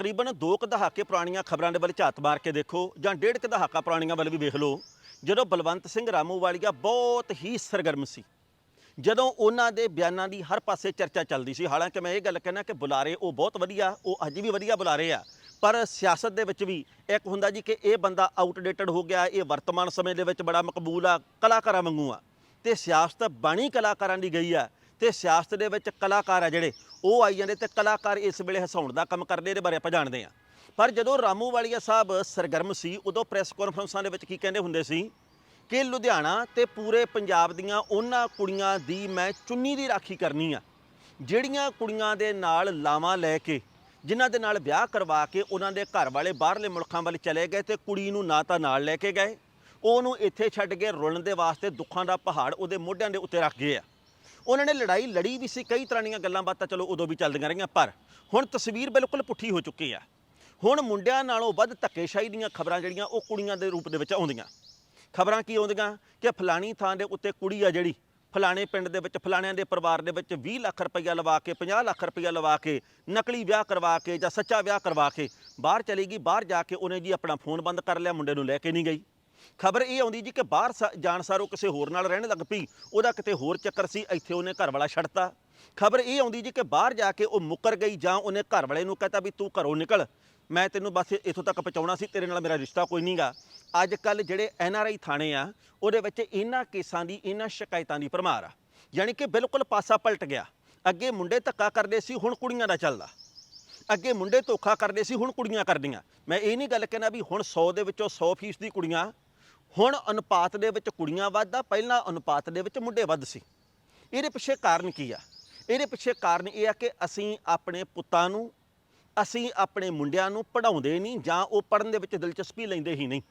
ਤਕਰੀਬਨ ਦੋ ਕੁ ਦਹਾਕੇ ਪੁਰਾਣੀਆਂ ਖਬਰਾਂ ਦੇ ਵੱਲ ਝਾਤ ਮਾਰ ਕੇ ਦੇਖੋ ਜਾਂ ਡੇਢ ਕੁ ਦਹਾਕਾ ਪੁਰਾਣੀਆਂ ਵੱਲ ਵੀ ਵੇਖ ਲਓ, ਜਦੋਂ ਬਲਵੰਤ ਸਿੰਘ ਰਾਮੂ ਵਾਲੀਆ ਬਹੁਤ ਹੀ ਸਰਗਰਮ ਸੀ। ਜਦੋਂ ਉਹਨਾਂ ਦੇ ਬਿਆਨਾਂ ਦੀ ਹਰ ਪਾਸੇ ਚਰਚਾ ਚੱਲਦੀ ਸੀ, ਹਾਲਾਂਕਿ ਮੈਂ ਇਹ ਗੱਲ ਕਹਿਣਾ ਕਿ ਬੁਲਾਰੇ ਉਹ ਬਹੁਤ ਵਧੀਆ, ਉਹ ਅੱਜ ਵੀ ਵਧੀਆ ਬੁਲਾਰੇ ਆ, ਪਰ ਸਿਆਸਤ ਦੇ ਵਿੱਚ ਵੀ ਇੱਕ ਹੁੰਦਾ ਜੀ ਕਿ ਇਹ ਬੰਦਾ ਆਊਟਡੇਟਡ ਹੋ ਗਿਆ, ਇਹ ਵਰਤਮਾਨ ਸਮੇਂ ਦੇ ਵਿੱਚ ਬੜਾ ਮਕਬੂਲ ਆ, ਕਲਾਕਾਰਾਂ ਵਾਂਗੂ ਆ। ਤੇ ਸਿਆਸਤ ਬਾਣੀ ਕਲਾਕਾਰਾਂ ਦੀ ਗਈ ਆ ਤੇ ਸਿਆਸਤ ਦੇ ਵਿੱਚ ਕਲਾਕਾਰ ਆ ਜਿਹੜੇ, ਉਹ ਆਈ ਜਾਂਦੇ ਤੇ ਕਲਾਕਾਰ ਇਸ ਵੇਲੇ ਹਸਾਉਣ ਦਾ ਕੰਮ ਕਰਦੇ, ਇਹਦੇ ਬਾਰੇ ਆਪਾਂ ਜਾਣਦੇ ਆ ਪਰ ਜਦੋਂ ਰਾਮੂ ਵਾਲੀਆ ਸਾਹਿਬ ਸਰਗਰਮ ਸੀ, ਉਦੋਂ ਪ੍ਰੈਸ ਕਾਨਫਰੰਸਾਂ ਦੇ ਵਿੱਚ ਕੀ ਕਹਿੰਦੇ ਹੁੰਦੇ ਸੀ? ਕਿ ਲੁਧਿਆਣਾ ਤੇ ਪੂਰੇ ਪੰਜਾਬ ਦੀਆਂ ਉਹਨਾਂ ਕੁੜੀਆਂ ਦੀ ਮੈਂ ਚੁੰਨੀ ਦੀ ਰਾਖੀ ਕਰਨੀ ਆ। ਜਿਹੜੀਆਂ ਕੁੜੀਆਂ ਦੇ ਨਾਲ ਲਾਵਾਂ ਲੈ ਕੇ, ਜਿਨ੍ਹਾਂ ਦੇ ਨਾਲ ਵਿਆਹ ਕਰਵਾ ਕੇ ਉਹਨਾਂ ਦੇ ਘਰ ਵਾਲੇ ਬਾਹਰਲੇ ਮੁਲਕਾਂ ਵੱਲ ਚਲੇ ਗਏ ਤੇ ਕੁੜੀ ਨੂੰ ਨਾ ਤਾਂ ਨਾਲ ਲੈ ਕੇ ਗਏ, ਉਹਨੂੰ ਇੱਥੇ ਛੱਡ ਕੇ ਰੁਲਣ ਦੇ ਵਾਸਤੇ ਦੁੱਖਾਂ ਦਾ ਪਹਾੜ ਉਹਦੇ ਮੋਢਿਆਂ ਦੇ ਉੱਤੇ ਰੱਖ ਗਏ ਆ। ਉਹਨਾਂ ਨੇ ਲੜਾਈ ਲੜੀ ਵੀ ਸੀ, ਕਈ ਤਰ੍ਹਾਂ ਦੀਆਂ ਗੱਲਾਂ ਬਾਤਾਂ ਚਲੋ ਉਦੋਂ ਵੀ ਚੱਲਦੀਆਂ ਰਹੀਆਂ, ਪਰ ਹੁਣ ਤਸਵੀਰ ਬਿਲਕੁਲ ਪੁੱਠੀ ਹੋ ਚੁੱਕੀ ਆ। ਹੁਣ ਮੁੰਡਿਆਂ ਨਾਲੋਂ ਵੱਧ ਧੱਕੇਸ਼ਾਹੀ ਦੀਆਂ ਖਬਰਾਂ ਜਿਹੜੀਆਂ, ਉਹ ਕੁੜੀਆਂ ਦੇ ਰੂਪ ਦੇ ਵਿੱਚ ਆਉਂਦੀਆਂ। ਖਬਰਾਂ ਕੀ ਆਉਂਦੀਆਂ? ਕਿ ਫਲਾਣੀ ਥਾਂ ਦੇ ਉੱਤੇ ਕੁੜੀ ਆ ਜਿਹੜੀ, ਫਲਾਣੇ ਪਿੰਡ ਦੇ ਵਿੱਚ, ਫਲਾਣਿਆਂ ਦੇ ਪਰਿਵਾਰ ਦੇ ਵਿੱਚ 20 ਲੱਖ ਰੁਪਈਆ ਲਵਾ ਕੇ 50 ਲੱਖ ਰੁਪਈਆ ਲਵਾ ਕੇ, ਨਕਲੀ ਵਿਆਹ ਕਰਵਾ ਕੇ ਜਾਂ ਸੱਚਾ ਵਿਆਹ ਕਰਵਾ ਕੇ ਬਾਹਰ ਚਲੀ ਗਈ, ਬਾਹਰ ਜਾ ਕੇ ਉਹਨੇ ਜੀ ਆਪਣਾ ਫੋਨ ਬੰਦ ਕਰ ਲਿਆ, ਮੁੰਡੇ ਨੂੰ ਲੈ ਕੇ ਨਹੀਂ ਗਈ। ਖਬਰ ਇਹ ਆਉਂਦੀ ਜੀ ਕਿ ਬਾਹਰ ਸ- ਜਾਣ ਸਾਰੋ ਕਿਸੇ ਹੋਰ ਨਾਲ ਰਹਿਣ ਲੱਗ ਪਈ, ਉਹਦਾ ਕਿਤੇ ਹੋਰ ਚੱਕਰ ਸੀ, ਇੱਥੇ ਉਹਨੇ ਘਰ ਵਾਲਾ ਛੱਡਤਾ। ਖਬਰ ਇਹ ਆਉਂਦੀ ਜੀ ਕਿ ਬਾਹਰ ਜਾ ਕੇ ਉਹ ਮੁੱਕਰ ਗਈ ਜਾਂ ਉਹਨੇ ਘਰ ਵਾਲੇ ਨੂੰ ਕਹਤਾ ਵੀ ਤੂੰ ਘਰੋਂ ਨਿਕਲ, ਮੈਂ ਤੈਨੂੰ ਬਸ ਇੱਥੋਂ ਤੱਕ ਪਹੁੰਚਾਉਣਾ ਸੀ, ਤੇਰੇ ਨਾਲ ਮੇਰਾ ਰਿਸ਼ਤਾ ਕੋਈ ਨਹੀਂਗਾ ਅੱਜ ਕੱਲ ਜਿਹੜੇ ਐਨ ਆਰ ਆਈ ਥਾਣੇ ਆ, ਉਹਦੇ ਵਿੱਚ ਇਹਨਾਂ ਕੇਸਾਂ ਦੀ, ਇਹਨਾਂ ਸ਼ਿਕਾਇਤਾਂ ਦੀ ਭਰਮਾਰ ਆ। ਯਾਨੀ ਕਿ ਬਿਲਕੁਲ ਪਾਸਾ ਪਲਟ ਗਿਆ। ਅੱਗੇ ਮੁੰਡੇ ਧੱਕਾ ਕਰਦੇ ਸੀ, ਹੁਣ ਕੁੜੀਆਂ ਦਾ ਚੱਲਦਾ। ਅੱਗੇ ਮੁੰਡੇ ਧੋਖਾ ਕਰਦੇ ਸੀ, ਹੁਣ ਕੁੜੀਆਂ ਕਰਦੀਆਂ। ਮੈਂ ਇਹ ਨਹੀਂ ਗੱਲ ਕਹਿਣਾ ਵੀ ਹੁਣ 100 ਦੇ ਵਿੱਚੋਂ 100% ਦੀ ਕੁੜੀਆਂ ਹੁਣ ਅਨੁਪਾਤ ਦੇ ਵਿੱਚ ਕੁੜੀਆਂ ਵੱਧਦਾ, ਪਹਿਲਾਂ ਅਨੁਪਾਤ ਦੇ ਵਿੱਚ ਮੁੰਡੇ ਵੱਧ ਸੀ। ਇਹਦੇ ਪਿੱਛੇ ਕਾਰਨ ਕੀ ਆ? ਇਹਦੇ ਪਿੱਛੇ ਕਾਰਨ ਇਹ ਆ ਕਿ ਅਸੀਂ ਆਪਣੇ ਪੁੱਤਾਂ ਨੂੰ, ਅਸੀਂ ਆਪਣੇ ਮੁੰਡਿਆਂ ਨੂੰ ਪੜਾਉਂਦੇ ਨਹੀਂ ਜਾਂ ਉਹ ਪੜਨ ਦੇ ਵਿੱਚ ਦਿਲਚਸਪੀ ਲੈਂਦੇ ਹੀ ਨਹੀਂ।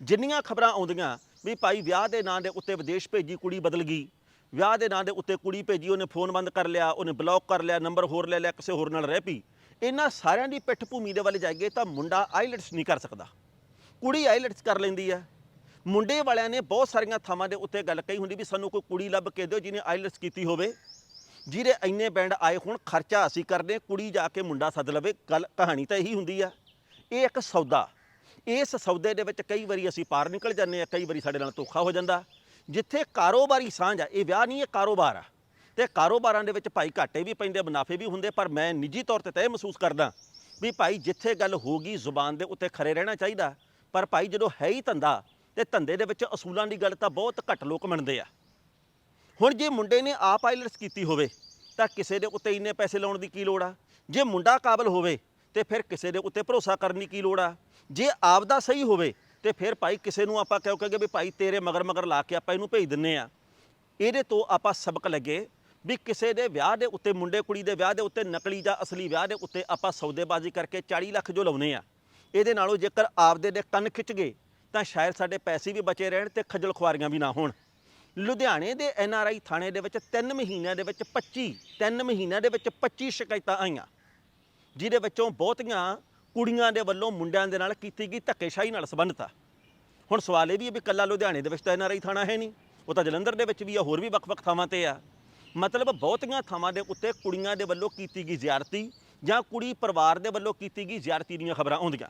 ਜਿੰਨੀਆਂ ਖਬਰਾਂ ਆਉਂਦੀਆਂ ਵੀ ਭਾਈ ਵਿਆਹ ਦੇ ਨਾਂ ਦੇ ਉੱਤੇ ਵਿਦੇਸ਼ ਭੇਜੀ ਕੁੜੀ ਬਦਲ ਗਈ, ਵਿਆਹ ਦੇ ਨਾਂ ਦੇ ਉੱਤੇ ਕੁੜੀ ਭੇਜੀ, ਉਹਨੇ ਫੋਨ ਬੰਦ ਕਰ ਲਿਆ, ਉਹਨੇ ਬਲੌਕ ਕਰ ਲਿਆ, ਨੰਬਰ ਹੋਰ ਲੈ ਲਿਆ, ਕਿਸੇ ਹੋਰ ਨਾਲ ਰਹਿ ਪਈ। ਇਹਨਾਂ ਸਾਰਿਆਂ ਦੀ ਪਿੱਠ ਭੂਮੀ ਦੇ ਵੱਲ ਜਾਈਏ ਤਾਂ ਮੁੰਡਾ ਆਈਲਟਸ ਨਹੀਂ ਕਰ ਸਕਦਾ। ਕੁੜੀ ਆਈਲੈਟਸ ਕਰ ਲੈਂਦੀ ਹੈ ਮੁੰਡੇ ਵਾਲਿਆਂ ਨੇ ਬਹੁਤ ਸਾਰੀਆਂ ਥਾਵਾਂ ਦੇ ਉੱਤੇ ਗੱਲ ਕਹੀ ਹੁੰਦੀ ਵੀ ਸਾਨੂੰ ਕੋਈ ਕੁੜੀ ਲੱਭ ਕੇ ਦਿਓ ਜਿਹਨੇ ਆਈਲੈਟਸ ਕੀਤੀ ਹੋਵੇ। ਜਿਹਦੇ ਇੰਨੇ ਬੈਂਡ ਆਏ ਹੁਣ ਖਰਚਾ ਅਸੀਂ ਕਰਦੇ ਕੁੜੀ ਜਾ ਕੇ ਮੁੰਡਾ ਸੱਦ ਲਵੇ। ਗੱਲ, ਕਹਾਣੀ ਤਾਂ ਇਹੀ ਹੁੰਦੀ ਆ। ਇਹ ਇੱਕ ਸੌਦਾ। ਇਸ ਸੌਦੇ ਦੇ ਵਿੱਚ ਕਈ ਵਾਰੀ ਅਸੀਂ ਪਾਰ ਨਿਕਲ ਜਾਂਦੇ ਆ ਕਈ ਵਾਰੀ ਸਾਡੇ ਨਾਲ ਧੋਖਾ ਹੋ ਜਾਂਦਾ। ਜਿੱਥੇ ਕਾਰੋਬਾਰੀ ਸਾਂਝ ਆ, ਇਹ ਵਿਆਹ ਨਹੀਂ, ਇਹ ਕਾਰੋਬਾਰ ਆ। ਤੇ ਕਾਰੋਬਾਰਾਂ ਦੇ ਵਿੱਚ ਭਾਈ ਘਾਟੇ ਵੀ ਪੈਂਦੇ, ਮੁਨਾਫੇ ਵੀ ਹੁੰਦੇ, ਪਰ ਮੈਂ ਨਿੱਜੀ ਤੌਰ ਤੇ ਤਾਂ ਇਹ ਮਹਿਸੂਸ ਕਰਦਾ ਵੀ ਭਾਈ ਜਿੱਥੇ ਗੱਲ ਹੋਗੀ ਜ਼ੁਬਾਨ ਦੇ ਉੱਤੇ ਖਰੇ ਰਹਿਣਾ ਚਾਹੀਦਾ। ਪਰ ਭਾਈ ਜਦੋਂ ਹੈ ਹੀ ਧੰਦਾ ਤੇ ਧੰਦੇ ਦੇ ਵਿੱਚ ਅਸੂਲਾਂ ਦੀ ਗੱਲ ਤਾਂ ਬਹੁਤ ਘੱਟ ਲੋਕ ਮੰਨਦੇ ਆ। ਹੁਣ ਜੇ ਮੁੰਡੇ ਨੇ ਆਪ ਆਈਲਟਸ ਕੀਤੀ ਹੋਵੇ, ਤਾਂ ਕਿਸੇ ਦੇ ਉੱਤੇ ਇੰਨੇ ਪੈਸੇ ਲਾਉਣ ਦੀ ਕੀ ਲੋੜ ਆ? ਜੇ ਮੁੰਡਾ ਕਾਬਲ ਹੋਵੇ, ਤੇ ਫਿਰ ਕਿਸੇ ਦੇ ਉੱਤੇ ਭਰੋਸਾ ਕਰਨ ਦੀ ਕੀ ਲੋੜ ਆ? ਜੇ ਆਪ ਦਾ ਸਹੀ ਹੋਵੇ, ਤੇ ਫਿਰ ਭਾਈ ਕਿਸੇ ਨੂੰ ਆਪਾਂ ਕਿਉਂ ਕਹਾਂਗੇ ਵੀ ਭਾਈ ਤੇਰੇ ਮਗਰ ਮਗਰ ਲਾ ਕੇ ਆਪਾਂ ਇਹਨੂੰ ਭੇਜ ਦਿੰਨੇ ਆ। ਇਹਦੇ ਤੋਂ ਆਪਾਂ ਸਬਕ ਲੱਗੇ ਵੀ ਕਿਸੇ ਦੇ ਵਿਆਹ ਦੇ ਉੱਤੇ ਮੁੰਡੇ ਕੁੜੀ ਦੇ ਵਿਆਹ ਦੇ ਉੱਤੇ ਨਕਲੀ ਜਾਂ ਅਸਲੀ ਵਿਆਹ ਦੇ ਉੱਤੇ ਆਪਾਂ ਸੌਦੇਬਾਜ਼ੀ ਕਰਕੇ 40 ਲੱਖ ਜੋ ਲਾਉਨੇ ਆ। ਇਹਦੇ ਨਾਲੋਂ ਜੇਕਰ ਆਪਦੇ ਦੇ ਕੰਨ ਖਿੱਚ ਗਏ ਤਾਂ ਸ਼ਾਇਦ ਸਾਡੇ ਪੈਸੇ ਵੀ ਬਚੇ ਰਹਿਣ ਤੇ ਖੱਜਲ ਖੁਆਰੀਆਂ ਵੀ ਨਾ ਹੋਣ। ਲੁਧਿਆਣੇ ਦੇ ਐਨ ਆਰ ਆਈ ਥਾਣੇ ਦੇ ਵਿੱਚ 3 ਮਹੀਨਿਆਂ ਦੇ ਵਿੱਚ 25 3 ਮਹੀਨਿਆਂ ਦੇ ਵਿੱਚ 25 ਸ਼ਿਕਾਇਤਾਂ ਆਈਆਂ, ਜਿਹਦੇ ਵਿੱਚੋਂ ਬਹੁਤੀਆਂ ਕੁੜੀਆਂ ਦੇ ਵੱਲੋਂ ਮੁੰਡਿਆਂ ਦੇ ਨਾਲ ਕੀਤੀ ਗਈ ਧੱਕੇਸ਼ਾਹੀ ਨਾਲ ਸੰਬੰਧਿਤ ਆ। ਹੁਣ ਸਵਾਲ ਇਹ ਵੀ ਹੈ ਵੀ ਕੱਲਾ ਲੁਧਿਆਣੇ ਦੇ ਵਿੱਚ ਤਾਂ ਐਨ ਆਰ ਆਈ ਥਾਣਾ ਹੈ ਨਹੀਂ, ਉਹ ਤਾਂ ਜਲੰਧਰ ਦੇ ਵਿੱਚ ਵੀ ਆ, ਹੋਰ ਵੀ ਵੱਖ-ਵੱਖ ਥਾਵਾਂ ਤੇ ਆ। ਮਤਲਬ ਬਹੁਤੀਆਂ ਥਾਵਾਂ ਦੇ ਉੱਤੇ ਕੁੜੀਆਂ ਦੇ ਵੱਲੋਂ ਕੀਤੀ ਗਈ ਜ਼ਿਆਰਤੀ ਜਾਂ ਕੁੜੀ ਪਰਿਵਾਰ ਦੇ ਵੱਲੋਂ ਕੀਤੀ ਗਈ ਜ਼ਿਆਰਤੀ ਦੀਆਂ ਖਬਰਾਂ ਆਉਂਦੀਆਂ।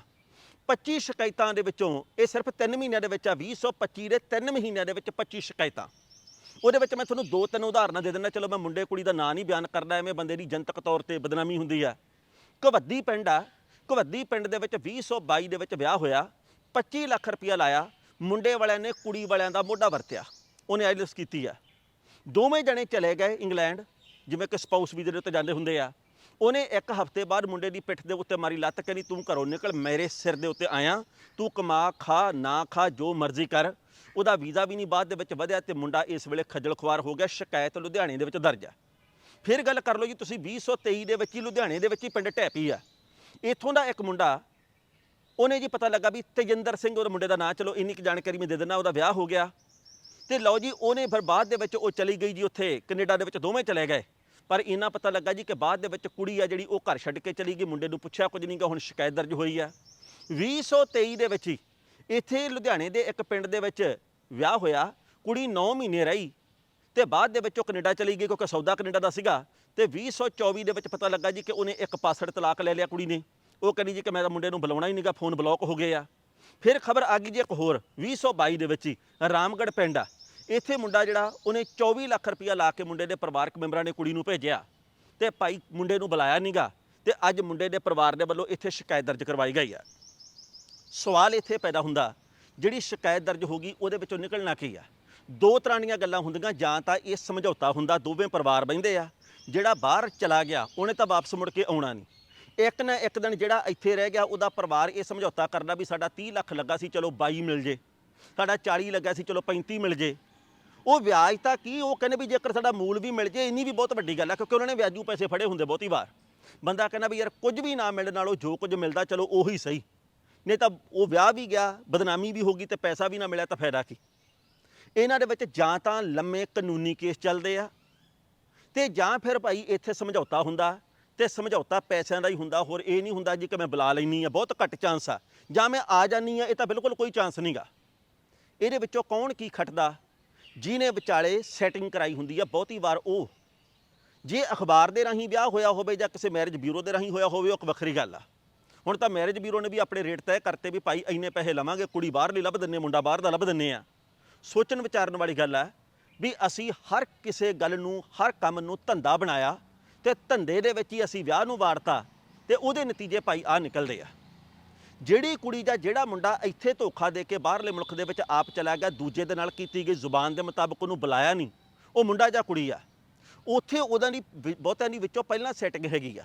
25 ਸ਼ਿਕਾਇਤਾਂ ਦੇ ਵਿੱਚੋਂ ਇਹ ਸਿਰਫ 3 ਮਹੀਨਿਆਂ ਦੇ ਵਿੱਚ ਆ 2025 ਦੇ 3 ਮਹੀਨਿਆਂ ਦੇ ਵਿੱਚ 25 ਸ਼ਿਕਾਇਤਾਂ। ਉਹਦੇ ਵਿੱਚ ਮੈਂ ਤੁਹਾਨੂੰ ਦੋ ਤਿੰਨ ਉਦਾਹਰਨਾਂ ਦੇ ਦਿੰਦਾ, ਚਲੋ ਮੈਂ ਮੁੰਡੇ ਕੁੜੀ ਦਾ ਨਾਂ ਨਹੀਂ ਬਿਆਨ ਕਰਦਾ, ਐਵੇਂ ਬੰਦੇ ਦੀ ਜਨਤਕ ਤੌਰ ਤੇ ਬਦਨਾਮੀ ਹੁੰਦੀ ਆ। ਕਵੱਦੀ ਪਿੰਡ ਆ ਕਵੱਦੀ ਪਿੰਡ ਦੇ ਵਿੱਚ 2022 ਦੇ ਵਿੱਚ ਵਿਆਹ ਹੋਇਆ 25 ਲੱਖ ਰੁਪਇਆ ਲਾਇਆ, ਮੁੰਡੇ ਵਾਲਿਆਂ ਨੇ ਕੁੜੀ ਵਾਲਿਆਂ ਦਾ ਮੋਢਾ ਵਰਤਿਆ, ਉਹਨੇ ਆਈਲੈਟਸ ਕੀਤੀ ਆ। ਦੋਵੇਂ ਜਣੇ ਚਲੇ ਗਏ ਇੰਗਲੈਂਡ, ਜਿਵੇਂ ਕਿ ਸਪਾਊਸ ਵੀਜ਼ੇ ਦੇ ਉੱਤੇ ਜਾਂਦੇ ਹੁੰਦੇ ਆ। ਉਹਨੇ ਇੱਕ ਹਫ਼ਤੇ ਬਾਅਦ ਮੁੰਡੇ ਦੀ ਪਿੱਠ ਦੇ ਉੱਤੇ ਮਾਰੀ ਲੱਤ, ਕਹਿੰਦੀ, ਤੂੰ ਘਰੋਂ ਨਿਕਲ, ਮੇਰੇ ਸਿਰ ਦੇ ਉੱਤੇ ਆਇਆ, ਤੂੰ ਕਮਾ, ਖਾ, ਨਾ ਖਾ, ਜੋ ਮਰਜ਼ੀ ਕਰ। ਉਹਦਾ ਵੀਜ਼ਾ ਵੀ ਨਹੀਂ ਬਾਅਦ ਦੇ ਵਿੱਚ ਵਧਿਆ ਤੇ ਮੁੰਡਾ ਇਸ ਵੇਲੇ ਖੱਜਲ ਖੁਆਰ ਹੋ ਗਿਆ, ਸ਼ਿਕਾਇਤ ਲੁਧਿਆਣੇ ਦੇ ਵਿੱਚ ਦਰਜ ਹੈ। ਫਿਰ ਗੱਲ ਕਰ ਲਓ ਜੀ, ਤੁਸੀਂ 2023 ਦੇ ਵਿੱਚ ਹੀ, ਲੁਧਿਆਣੇ ਦੇ ਵਿੱਚ ਹੀ ਪਿੰਡ ਢੈਪੀ ਆ। ਇੱਥੋਂ ਦਾ ਇੱਕ ਮੁੰਡਾ, ਉਹਨੇ ਜੀ ਪਤਾ ਲੱਗਾ ਵੀ ਤੇਜਿੰਦਰ ਸਿੰਘ, ਉਹਦੇ ਮੁੰਡੇ ਦਾ ਨਾਂ, ਚਲੋ ਇੰਨੀ ਕੁ ਜਾਣਕਾਰੀ ਮੈਂ ਦੇ ਦਿੰਦਾ, ਉਹਦਾ ਵਿਆਹ ਹੋ ਗਿਆ। ਤੇ ਲਓ ਜੀ, ਉਹਨੇ ਫਿਰ ਬਾਅਦ ਦੇ ਵਿੱਚ ਉਹ ਚਲੀ ਗਈ ਜੀ ਉੱਥੇ, ਕੈਨੇਡਾ ਦੇ ਵਿੱਚ ਦੋਵੇਂ ਚਲੇ ਗਏ। ਪਰ ਇਹਨਾਂ ਪਤਾ ਲੱਗਾ ਜੀ ਕਿ ਬਾਅਦ ਦੇ ਵਿੱਚ ਕੁੜੀ ਆ ਜਿਹੜੀ ਉਹ ਘਰ ਛੱਡ ਕੇ ਚਲੀ ਗਈ, ਮੁੰਡੇ ਨੂੰ ਪੁੱਛਿਆ ਕੁਝ ਨਹੀਂ ਗਾ, ਹੁਣ ਸ਼ਿਕਾਇਤ ਦਰਜ ਹੋਈ ਆ। 2023 ਦੇ ਵਿੱਚ ਹੀ ਇੱਥੇ ਲੁਧਿਆਣੇ ਦੇ ਇੱਕ ਪਿੰਡ ਦੇ ਵਿੱਚ ਵਿਆਹ ਹੋਇਆ, ਕੁੜੀ 9 ਮਹੀਨੇ ਰਹੀ ਤੇ ਬਾਅਦ ਦੇ ਵਿੱਚ ਉਹ ਕੈਨੇਡਾ ਚਲੀ ਗਈ ਕਿਉਂਕਿ ਸੌਦਾ ਕੈਨੇਡਾ ਦਾ ਸੀਗਾ ਤੇ 2024 ਦੇ ਵਿੱਚ ਪਤਾ ਲੱਗਾ ਜੀ ਕਿ ਉਹਨੇ ਇੱਕ ਪਾਸੜ ਤਲਾਕ ਲੈ ਲਿਆ ਕੁੜੀ ਨੇ। ਉਹ ਕਹਿੰਦੀ ਜੀ ਕਿ ਮੈਂ ਤਾਂ ਮੁੰਡੇ ਨੂੰ ਬੁਲਾਉਣਾ ਹੀ ਨਹੀਂਗਾ ਫੋਨ ਬਲੌਕ ਹੋ ਗਏ ਆ। ਫਿਰ ਖਬਰ ਆ ਗਈ ਜੀ ਇੱਕ ਹੋਰ 2022 ਦੇ ਵਿੱਚ ਹੀ ਰਾਮਗੜ੍ਹ ਪਿੰਡ ਆ। ਇੱਥੇ ਮੁੰਡਾ ਜਿਹੜਾ, ਉਹਨੇ 24 ਲੱਖ ਰੁਪਇਆ ਲਾ ਕੇ ਮੁੰਡੇ ਦੇ ਪਰਿਵਾਰਕ ਮੈਂਬਰਾਂ ਨੇ ਕੁੜੀ ਨੂੰ ਭੇਜਿਆ ਤੇ ਭਾਈ ਮੁੰਡੇ ਨੂੰ ਬੁਲਾਇਆ ਨਹੀਂਗਾ ਤੇ ਅੱਜ ਮੁੰਡੇ ਦੇ ਪਰਿਵਾਰ ਦੇ ਵੱਲੋਂ ਇੱਥੇ ਸ਼ਿਕਾਇਤ ਦਰਜ ਕਰਵਾਈ ਗਈ ਆ। ਸਵਾਲ ਇੱਥੇ ਪੈਦਾ ਹੁੰਦਾ, ਜਿਹੜੀ ਸ਼ਿਕਾਇਤ ਦਰਜ ਹੋ ਗਈ, ਉਹਦੇ ਵਿੱਚੋਂ ਨਿਕਲਣਾ ਕੀ ਆ? ਦੋ ਤਰ੍ਹਾਂ ਦੀਆਂ ਗੱਲਾਂ ਹੁੰਦੀਆਂ, ਜਾਂ ਤਾਂ ਇਹ ਸਮਝੌਤਾ ਹੁੰਦਾ, ਦੋਵੇਂ ਪਰਿਵਾਰ ਬਹਿੰਦੇ ਆ, ਜਿਹੜਾ ਬਾਹਰ ਚਲਾ ਗਿਆ, ਉਹਨੇ ਤਾਂ ਵਾਪਸ ਮੁੜ ਕੇ ਆਉਣਾ ਨਹੀਂ। ਇੱਕ ਨਾ ਇੱਕ ਦਿਨ ਜਿਹੜਾ ਇੱਥੇ ਰਹਿ ਗਿਆ, ਉਹਦਾ ਪਰਿਵਾਰ ਇਹ ਸਮਝੌਤਾ ਕਰਦਾ ਵੀ ਸਾਡਾ 30 ਲੱਖ ਲੱਗਾ ਸੀ, ਚਲੋ 22 ਮਿਲ ਜੇ। ਸਾਡਾ 40 ਲੱਗਾ ਸੀ, ਚਲੋ 35 ਮਿਲ ਜੇ। ਉਹ ਵਿਆਜ ਤਾਂ ਕੀ, ਉਹ ਕਹਿੰਦੇ ਵੀ ਜੇਕਰ ਸਾਡਾ ਮੂਲ ਵੀ ਮਿਲ ਜੇ, ਇੰਨੀ ਵੀ ਬਹੁਤ ਵੱਡੀ ਗੱਲ ਆ, ਕਿਉਂਕਿ ਉਹਨਾਂ ਨੇ ਵਿਆਜੂ ਪੈਸੇ ਫੜੇ ਹੁੰਦੇ ਬਹੁਤੀ ਵਾਰ। ਬੰਦਾ ਕਹਿੰਦਾ ਵੀ ਯਾਰ ਕੁਝ ਵੀ ਨਾ ਮਿਲਣ ਨਾਲੋਂ ਜੋ ਕੁਝ ਮਿਲਦਾ, ਚਲੋ ਉਹੀ ਸਹੀ। ਨਹੀਂ ਤਾਂ ਉਹ ਵਿਆਹ ਵੀ ਗਿਆ, ਬਦਨਾਮੀ ਵੀ ਹੋ ਗਈ ਤੇ ਪੈਸਾ ਵੀ ਨਾ ਮਿਲਿਆ ਤਾਂ ਫਾਇਦਾ ਕੀ? ਇਹਨਾਂ ਦੇ ਵਿੱਚ ਜਾਂ ਤਾਂ ਲੰਮੇ ਕਾਨੂੰਨੀ ਕੇਸ ਚੱਲਦੇ ਆ, ਤੇ ਜਾਂ ਫਿਰ ਭਾਈ ਇੱਥੇ ਸਮਝੌਤਾ ਹੁੰਦਾ, ਤੇ ਸਮਝੌਤਾ ਪੈਸਿਆਂ ਦਾ ਹੀ ਹੁੰਦਾ, ਹੋਰ ਇਹ ਨਹੀਂ ਹੁੰਦਾ ਜੀ ਕਿ ਮੈਂ ਬੁਲਾ ਲੈਣੀ ਆ ਬਹੁਤ ਘੱਟ ਚਾਂਸ ਆ। ਜਾਂ ਮੈਂ ਆ ਜਾਨੀ ਆ ਇਹ ਤਾਂ ਬਿਲਕੁਲ ਕੋਈ ਚਾਂਸ ਨਹੀਂਗਾ ਇਹਦੇ ਵਿੱਚੋਂ ਕੌਣ ਕੀ ਖਟਦਾ? ਜਿਹਨੇ ਵਿਚਾਲੇ ਸੈਟਿੰਗ ਕਰਾਈ ਹੁੰਦੀ ਆ, ਬਹੁਤੀ ਵਾਰ ਉਹ ਜੇ ਅਖਬਾਰ ਦੇ ਰਾਹੀਂ ਵਿਆਹ ਹੋਇਆ ਹੋਵੇ ਜਾਂ ਕਿਸੇ ਮੈਰਿਜ ਬਿਊਰੋ ਦੇ ਰਾਹੀਂ ਹੋਇਆ ਹੋਵੇ, ਉਹ ਇੱਕ ਵੱਖਰੀ ਗੱਲ ਆ। ਹੁਣ ਤਾਂ ਮੈਰਿਜ ਬਿਊਰੋ ਨੇ ਵੀ ਆਪਣੇ ਰੇਟ ਤੈਅ ਕਰਤੇ ਵੀ ਭਾਈ ਇੰਨੇ ਪੈਸੇ ਲਵਾਂਗੇ, ਕੁੜੀ ਬਾਹਰਲੀ ਲੱਭ ਦਿੰਨੇ, ਮੁੰਡਾ ਬਾਹਰ ਦਾ ਲੱਭ ਦਿੰਨੇ ਆ। ਸੋਚਣ ਵਿਚਾਰਨ ਵਾਲੀ ਗੱਲ ਹੈ ਵੀ ਅਸੀਂ ਹਰ ਕਿਸੇ ਗੱਲ ਨੂੰ, ਹਰ ਕੰਮ ਨੂੰ ਧੰਦਾ ਬਣਾਇਆ ਤੇ ਧੰਦੇ ਦੇ ਵਿੱਚ ਹੀ ਅਸੀਂ ਵਿਆਹ ਨੂੰ ਵਾਰਤਾ ਤੇ ਉਹਦੇ ਨਤੀਜੇ ਭਾਈ ਆ ਨਿਕਲਦੇ ਆ। ਜਿਹੜੀ ਕੁੜੀ ਜਾਂ ਜਿਹੜਾ ਮੁੰਡਾ ਇੱਥੇ ਧੋਖਾ ਦੇ ਕੇ ਬਾਹਰਲੇ ਮੁਲਕ ਦੇ ਵਿੱਚ ਆਪ ਚਲਾ ਗਿਆ, ਦੂਜੇ ਦੇ ਨਾਲ ਕੀਤੀ ਗਈ ਜ਼ੁਬਾਨ ਦੇ ਮੁਤਾਬਕ ਉਹਨੂੰ ਬੁਲਾਇਆ ਨਹੀਂ। ਉਹ ਮੁੰਡਾ ਜਾਂ ਕੁੜੀ ਆ। ਉੱਥੇ ਉਹਦਾਂ ਦੀ ਵਿ- ਬਹੁਤਿਆਂ ਦੀ ਵਿੱਚੋਂ ਪਹਿਲਾਂ ਸੈਟਿੰਗ ਹੈਗੀ ਆ।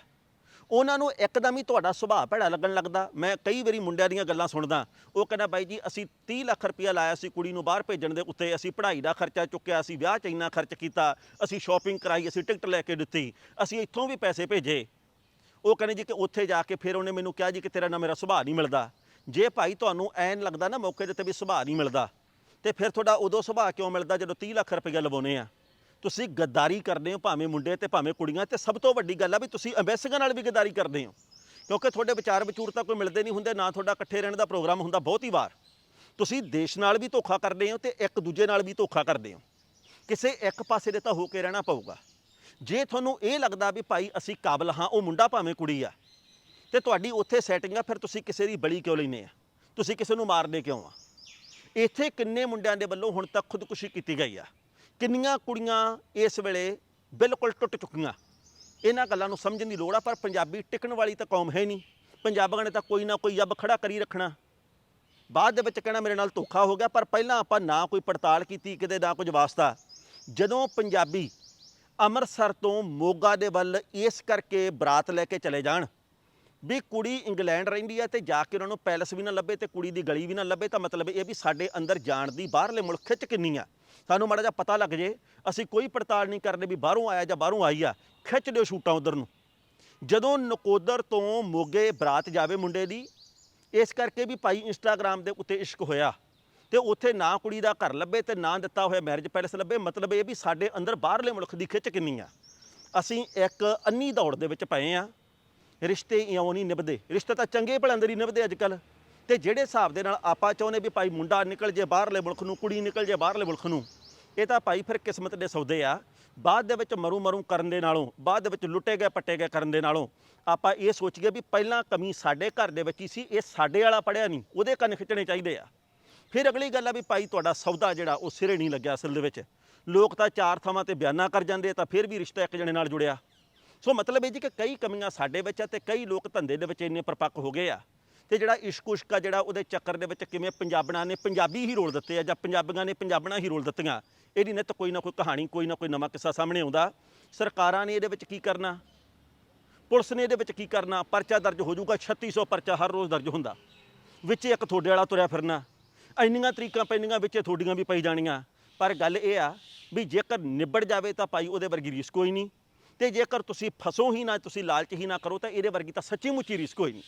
ਉਹਨਾਂ ਨੂੰ ਇੱਕਦਮ ਹੀ ਤੁਹਾਡਾ ਸੁਭਾਅ ਭੈੜਾ ਲੱਗਣ ਲੱਗਦਾ। ਮੈਂ ਕਈ ਵਾਰੀ ਮੁੰਡਿਆਂ ਦੀਆਂ ਗੱਲਾਂ ਸੁਣਦਾ। ਉਹ ਕਹਿੰਦਾ, ਬਾਈ ਜੀ, ਅਸੀਂ 30 ਲੱਖ ਰੁਪਇਆ ਲਾਇਆ ਸੀ ਕੁੜੀ ਨੂੰ ਬਾਹਰ ਭੇਜਣ ਦੇ ਉੱਤੇ। ਅਸੀਂ ਪੜ੍ਹਾਈ ਦਾ ਖਰਚਾ ਚੁੱਕਿਆ, ਅਸੀਂ ਵਿਆਹ 'ਚ ਇੰਨਾ ਖਰਚ ਕੀਤਾ। ਅਸੀਂ ਸ਼ਾਪਿੰਗ ਕਰਾਈ, ਅਸੀਂ ਟਿਕਟ ਲੈ ਕੇ ਦਿੱਤੀ। ਅਸੀਂ ਇੱਥੋਂ ਵੀ ਪੈਸੇ ਭੇਜੇ। ਉਹ ਕਹਿੰਦੇ ਜੀ ਕਿ ਉੱਥੇ ਜਾ ਕੇ ਫਿਰ ਉਹਨੇ ਮੈਨੂੰ ਕਿਹਾ ਜੀ ਕਿ ਤੇਰਾ ਨਾ ਮੇਰਾ ਸੁਭਾਅ ਨਹੀਂ ਮਿਲਦਾ। ਜੇ ਭਾਈ ਤੁਹਾਨੂੰ ਐਨ ਲੱਗਦਾ ਨਾ ਮੌਕੇ ਦੇ ਉੱਤੇ ਵੀ ਸੁਭਾਅ ਨਹੀਂ ਮਿਲਦਾ, ਤੇ ਫਿਰ ਤੁਹਾਡਾ ਉਦੋਂ ਸੁਭਾਅ ਕਿਉਂ ਮਿਲਦਾ ਜਦੋਂ 30 ਲੱਖ ਰੁਪਏ ਲਵਾਉਨੇ ਆ? ਤੁਸੀਂ ਗੱਦਾਰੀ ਕਰਦੇ ਹੋ ਭਾਵੇਂ ਮੁੰਡੇ ਤੇ ਭਾਵੇਂ ਕੁੜੀਆਂ ਤੇ ਸਭ ਤੋਂ ਵੱਡੀ ਗੱਲ ਆ ਵੀ ਤੁਸੀਂ ਅੰਬੈਸਡਰਾਂ ਨਾਲ ਵੀ ਗੱਦਾਰੀ ਕਰਦੇ ਹੋ। ਕਿਉਂਕਿ ਤੁਹਾਡੇ ਵਿਚਾਰ ਵਿਚੂਰ ਤਾਂ ਕੋਈ ਮਿਲਦੇ ਨਹੀਂ ਹੁੰਦੇ, ਨਾ ਤੁਹਾਡਾ ਇਕੱਠੇ ਰਹਿਣ ਦਾ ਪ੍ਰੋਗਰਾਮ ਹੁੰਦਾ ਬਹੁਤੀ ਵਾਰ। ਤੁਸੀਂ ਦੇਸ਼ ਨਾਲ ਵੀ ਧੋਖਾ ਕਰਦੇ ਹੋ ਤੇ ਇੱਕ ਦੂਜੇ ਨਾਲ ਵੀ ਧੋਖਾ ਕਰਦੇ ਹੋ। ਕਿਸੇ ਇੱਕ ਪਾਸੇ ਦੇ ਤਾਂ ਹੋ ਕੇ ਰਹਿਣਾ ਪਊਗਾ। ਜੇ ਤੁਹਾਨੂੰ ਇਹ ਲੱਗਦਾ ਵੀ ਭਾਈ ਅਸੀਂ ਕਾਬਲ ਹਾਂ, ਉਹ ਮੁੰਡਾ ਭਾਵੇਂ ਕੁੜੀ ਆ, ਤੇ ਤੁਹਾਡੀ ਉੱਥੇ ਸੈਟਿੰਗ ਆ, ਫਿਰ ਤੁਸੀਂ ਕਿਸੇ ਦੀ ਬਲੀ ਕਿਉਂ ਲੈਨੇ ਆ? ਤੁਸੀਂ ਕਿਸੇ ਨੂੰ ਮਾਰਦੇ ਕਿਉਂ ਆ? ਇੱਥੇ ਕਿੰਨੇ ਮੁੰਡਿਆਂ ਦੇ ਵੱਲੋਂ ਹੁਣ ਤੱਕ ਖੁਦਕੁਸ਼ੀ ਕੀਤੀ ਗਈ ਆ? ਕਿੰਨੀਆਂ ਕੁੜੀਆਂ ਇਸ ਵੇਲੇ ਬਿਲਕੁਲ ਟੁੱਟ ਚੁੱਕੀਆਂ? ਇਹਨਾਂ ਗੱਲਾਂ ਨੂੰ ਸਮਝਣ ਦੀ ਲੋੜ ਆ, ਪਰ ਪੰਜਾਬੀ ਟਿਕਣ ਵਾਲੀ ਤਾਂ ਕੌਮ ਹੈ ਨਹੀਂ। ਪੰਜਾਬੀਆਂ ਨੇ ਤਾਂ ਕੋਈ ਨਾ ਕੋਈ ਜੱਬ ਖੜਾ ਕਰੀ ਰੱਖਣਾ। ਬਾਅਦ ਦੇ ਵਿੱਚ ਕਹਿਣਾ ਮੇਰੇ ਨਾਲ ਧੋਖਾ ਹੋ ਗਿਆ, ਪਰ ਪਹਿਲਾਂ ਆਪਾਂ ਨਾ ਕੋਈ ਪੜਤਾਲ ਕੀਤੀ, ਕਿਤੇ ਨਾ ਕੁਝ ਵਾਸਤਾ। ਜਦੋਂ ਪੰਜਾਬੀ ਅੰਮ੍ਰਿਤਸਰ ਤੋਂ ਮੋਗਾ ਦੇ ਵੱਲ ਇਸ ਕਰਕੇ ਬਰਾਤ ਲੈ ਕੇ ਚਲੇ ਜਾਣ ਵੀ ਕੁੜੀ ਇੰਗਲੈਂਡ ਰਹਿੰਦੀ ਹੈ ਤੇ ਜਾ ਕੇ ਉਹਨਾਂ ਨੂੰ ਪੈਲਸ ਵੀ ਨਾ ਲੱਭੇ ਤੇ ਕੁੜੀ ਦੀ ਗਲੀ ਵੀ ਨਾ ਲੱਭੇ, ਤਾਂ ਮਤਲਬ ਇਹ ਵੀ ਸਾਡੇ ਅੰਦਰ ਜਾਣ ਦੀ ਬਾਹਰਲੇ ਮੁਲਕ ਖਿੱਚ ਕਿੰਨੀ ਆ। ਸਾਨੂੰ ਮਾੜਾ ਜਿਹਾ ਪਤਾ ਲੱਗ ਜੇ, ਅਸੀਂ ਕੋਈ ਪੜਤਾਲ ਨਹੀਂ ਕਰਦੇ ਵੀ ਬਾਹਰੋਂ ਆਇਆ ਜਾਂ ਬਾਹਰੋਂ ਆਈ ਆ, ਖਿੱਚ ਦਿਓ ਸ਼ੂਟਾਂ ਉਧਰ ਨੂੰ। ਜਦੋਂ ਨਕੋਦਰ ਤੋਂ ਮੋਗੇ ਬਰਾਤ ਜਾਵੇ ਮੁੰਡੇ ਦੀ, ਇਸ ਕਰਕੇ ਵੀ ਭਾਈ ਇੰਸਟਾਗ੍ਰam ਦੇ ਉੱਤੇ ਇਸ਼ਕ ਹੋਇਆ। ਤੇ ਉੱਥੇ ਨਾ ਕੁੜੀ ਦਾ ਘਰ ਲੱਭੇ ਤੇ ਨਾ ਦਿੱਤਾ ਹੋਇਆ ਮੈਰਿਜ ਪੈਲੇਸ ਲੱਭੇ। ਮਤਲਬ ਇਹ ਵੀ ਸਾਡੇ ਅੰਦਰ ਬਾਹਰਲੇ ਮੁਲਕ ਦੀ ਖਿੱਚ ਕਿੰਨੀ ਆ। ਅਸੀਂ ਇੱਕ ਅੰਨੀ ਦੌੜ ਦੇ ਵਿੱਚ ਪਏ ਆ। ਰਿਸ਼ਤੇ ਇਉਂ ਨਹੀਂ ਨਿਭਦੇ। ਰਿਸ਼ਤੇ ਤਾਂ ਚੰਗੇ ਭਲੇ ਅੰਦਰ ਹੀ ਨਿਭਦੇ ਅੱਜ ਕੱਲ ਤੇ ਜਿਹੜੇ ਹਿਸਾਬ ਦੇ ਨਾਲ ਆਪਾਂ ਚਾਹੁੰਦੇ ਵੀ ਭਾਈ ਮੁੰਡਾ ਨਿਕਲ ਜੇ ਬਾਹਰਲੇ ਮੁਲਕ ਨੂੰ, ਕੁੜੀ ਨਿਕਲ ਜੇ ਬਾਹਰਲੇ ਮੁਲਕ ਨੂੰ, ਇਹ ਤਾਂ ਭਾਈ ਫਿਰ ਕਿਸਮਤ ਦੇ ਸੌਦੇ ਆ। ਬਾਅਦ ਦੇ ਵਿੱਚ ਮਰੂ ਮਰੂ ਕਰਨ ਦੇ ਨਾਲੋਂ, ਬਾਅਦ ਦੇ ਵਿੱਚ ਲੁੱਟੇ ਗਏ ਪੱਟੇ ਗਏ ਕਰਨ ਦੇ ਨਾਲੋਂ, ਆਪਾਂ ਇਹ ਸੋਚੀਏ ਵੀ ਪਹਿਲਾਂ ਕਮੀ ਸਾਡੇ ਘਰ ਦੇ ਵਿੱਚ ਹੀ ਸੀ, ਇਹ ਸਾਡੇ ਵਾਲਾ ਪੜਿਆ ਨਹੀਂ, ਉਹਦੇ ਕੰਨ ਖਿੱਚਣੇ ਚਾਹੀਦੇ ਆ। ਫਿਰ ਅਗਲੀ ਗੱਲ ਆ ਵੀ ਭਾਈ ਤੁਹਾਡਾ ਸੌਦਾ ਜਿਹੜਾ, ਉਹ ਸਿਰੇ ਨਹੀਂ ਲੱਗਿਆ ਅਸਲ ਦੇ ਵਿੱਚ। ਲੋਕ ਤਾਂ ਚਾਰ ਥਾਵਾਂ ਤੇ ਬਿਆਨਾਂ ਕਰ ਜਾਂਦੇ ਤਾਂ ਫਿਰ ਵੀ ਰਿਸ਼ਤਾ ਇੱਕ ਜਣੇ ਨਾਲ ਜੁੜਿਆ। ਸੋ ਮਤਲਬ ਇਹ ਜੀ ਕਿ ਕਈ ਕਮੀਆਂ ਸਾਡੇ ਵਿੱਚ ਆ ਤੇ ਕਈ ਲੋਕ ਧੰਦੇ ਦੇ ਵਿੱਚ ਇੰਨੇ ਪਰਪੱਕ ਹੋ ਗਏ ਆ। ਤੇ ਜਿਹੜਾ ਇਸ਼ਕ ਉਸ਼ਕ ਆ, ਜਿਹੜਾ ਉਹਦੇ ਚੱਕਰ ਦੇ ਵਿੱਚ ਕਿਵੇਂ ਪੰਜਾਬਣਾਂ ਨੇ ਪੰਜਾਬੀ ਹੀ ਰੋਲ ਦਿੱਤੇ ਆ, ਜਾਂ ਪੰਜਾਬੀਆਂ ਨੇ ਪੰਜਾਬਣਾਂ ਹੀ ਰੋਲ ਦਿੱਤੀਆਂ, ਇਹਦੀ ਨਿੱਤ ਕੋਈ ਨਾ ਕੋਈ ਕਹਾਣੀ, ਕੋਈ ਨਾ ਕੋਈ ਨਵਾਂ ਕਿੱਸਾ ਸਾਹਮਣੇ ਆਉਂਦਾ। ਸਰਕਾਰਾਂ ਨੇ ਇਹਦੇ ਵਿੱਚ ਕੀ ਕਰਨਾ? ਪੁਲਿਸ ਨੇ ਇਹਦੇ ਵਿੱਚ ਕੀ ਕਰਨਾ? ਪਰਚਾ ਦਰਜ ਹੋ ਜਾਊਗਾ 3600 ਪਰਚਾ ਹਰ ਰੋਜ਼ ਦਰਜ ਹੁੰਦਾ। ਵਿੱਚ ਇੱਕ ਤੁਹਾਡੇ ਵਾਲਾ ਤੁਰਿਆ ਫਿਰਨਾ। ਇੰਨੀਆਂ ਤਰੀਕਾਂ ਪੈਂਦੀਆਂ ਵਿੱਚ ਤੁਹਾਡੀਆਂ ਵੀ ਪਈ ਜਾਣੀਆਂ। ਪਰ ਗੱਲ ਇਹ ਆ ਵੀ ਜੇਕਰ ਨਿਬੜ ਜਾਵੇ ਤਾਂ ਭਾਈ ਉਹਦੇ ਵਰਗੀ ਰੀਸ ਕੋਈ ਨਹੀਂ। ਤੇ ਜੇਕਰ ਤੁਸੀਂ ਫਸੋ ਹੀ ਨਾ, ਤੁਸੀਂ ਲਾਲਚ ਹੀ ਨਾ ਕਰੋ ਤਾਂ ਇਹਦੇ ਵਰਗੀ ਤਾਂ ਸੱਚੀ ਮੁੱਚੀ ਰੀਸ ਕੋਈ ਨਹੀਂ।